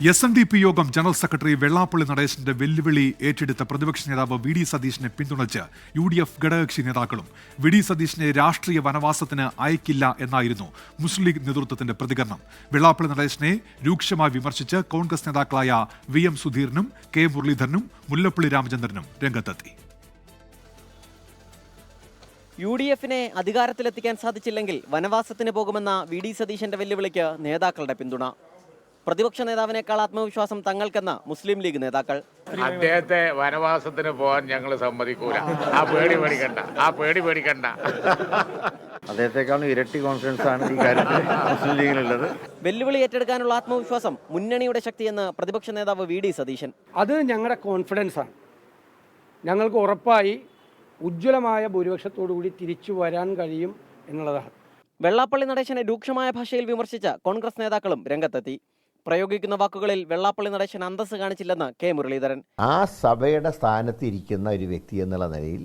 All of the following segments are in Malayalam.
എസ് എൻ ഡി പി യോഗം ജനറൽ സെക്രട്ടറി വെള്ളാപ്പള്ളി നടേശന്റെ വെല്ലുവിളി ഏറ്റെടുത്ത പ്രതിപക്ഷ നേതാവ് വി ഡി സതീശനെ പിന്തുണച്ച് യു ഡി എഫ് ഘടകകക്ഷി നേതാക്കളും വി ഡി സതീശനെ രാഷ്ട്രീയ വനവാസത്തിന് അയക്കില്ല എന്നായിരുന്നു മുസ്ലിം ലീഗ് നേതൃത്വത്തിന്റെ പ്രതികരണം. വെള്ളാപ്പള്ളി നടേശനെ രൂക്ഷമായി വിമർശിച്ച് കോൺഗ്രസ് നേതാക്കളായ വി എം സുധീറിനും കെ മുരളീധരനും മുല്ലപ്പള്ളി രാമചന്ദ്രനും രംഗത്തെത്തി. യു ഡി എഫിനെ അധികാരത്തിലെത്തിക്കാൻ സാധിച്ചില്ലെങ്കിൽ വനവാസത്തിന് പോകുമെന്ന വി ഡി സതീശന്റെ വെല്ലുവിളിക്ക് നേതാക്കളുടെ പിന്തുണ. പ്രതിപക്ഷ നേതാവിനേക്കാൾ ആത്മവിശ്വാസം തങ്ങൾക്കെന്ന മുസ്ലിം ലീഗ് നേതാക്കൾ. അദ്ദേഹത്തെ വനവാസത്തിന് പോകാൻ ഞങ്ങൾ സമ്മതിക്കൂല. ആ പേടി പേടിക്കണ്ട. ആ പേടി പേടിക്കണ്ട. അദ്ദേഹത്തെക്കാളും ഇരട്ടി കോൺഫിഡൻസ് ആണ് ഈ കാര്യത്തിൽ മുസ്ലിം ലീഗിനുള്ളത്. വെല്ലുവിളി ഏറ്റെടുക്കാനുള്ള ആത്മവിശ്വാസം മുന്നണിയുടെ ശക്തിയെന്ന് പ്രതിപക്ഷ നേതാവ് വി ഡി സതീശൻ. അത് ഞങ്ങളുടെ കോൺഫിഡൻസ് ആണ്. ഞങ്ങൾക്ക് ഉറപ്പായി ഉജ്ജ്വലമായ ഭൂരിപക്ഷത്തോടുകൂടി തിരിച്ചു വരാൻ കഴിയും എന്നുള്ളതാണ്. വെള്ളാപ്പള്ളി നടേശനെ രൂക്ഷമായ ഭാഷയിൽ വിമർശിച്ച കോൺഗ്രസ് നേതാക്കളും രംഗത്തെത്തി. പ്രയോഗിക്കുന്ന വാക്കുകളിൽ വെള്ളാപ്പള്ളി നടേശൻ അന്തസ് കാണിച്ചില്ലെന്ന് കെ മുരളീധരൻ. ആ സഭയുടെ സ്ഥാനത്ത് ഇരിക്കുന്ന ഒരു വ്യക്തി എന്നുള്ള നിലയിൽ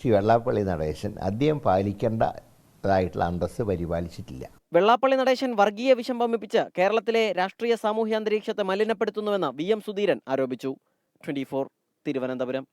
ശ്രീ വെള്ളാപ്പള്ളി നടേശൻ അദ്ദേഹം പാലിക്കേണ്ടതായിട്ടുള്ള അന്തസ് പരിപാലിച്ചിട്ടില്ല. വെള്ളാപ്പള്ളി നടേശൻ വർഗീയ വിഷം കേരളത്തിലെ രാഷ്ട്രീയ സാമൂഹ്യ അന്തരീക്ഷത്തെ മലിനപ്പെടുത്തുന്നുവെന്ന് വി എം സുധീരൻ ആരോപിച്ചു. ട്വന്റി തിരുവനന്തപുരം.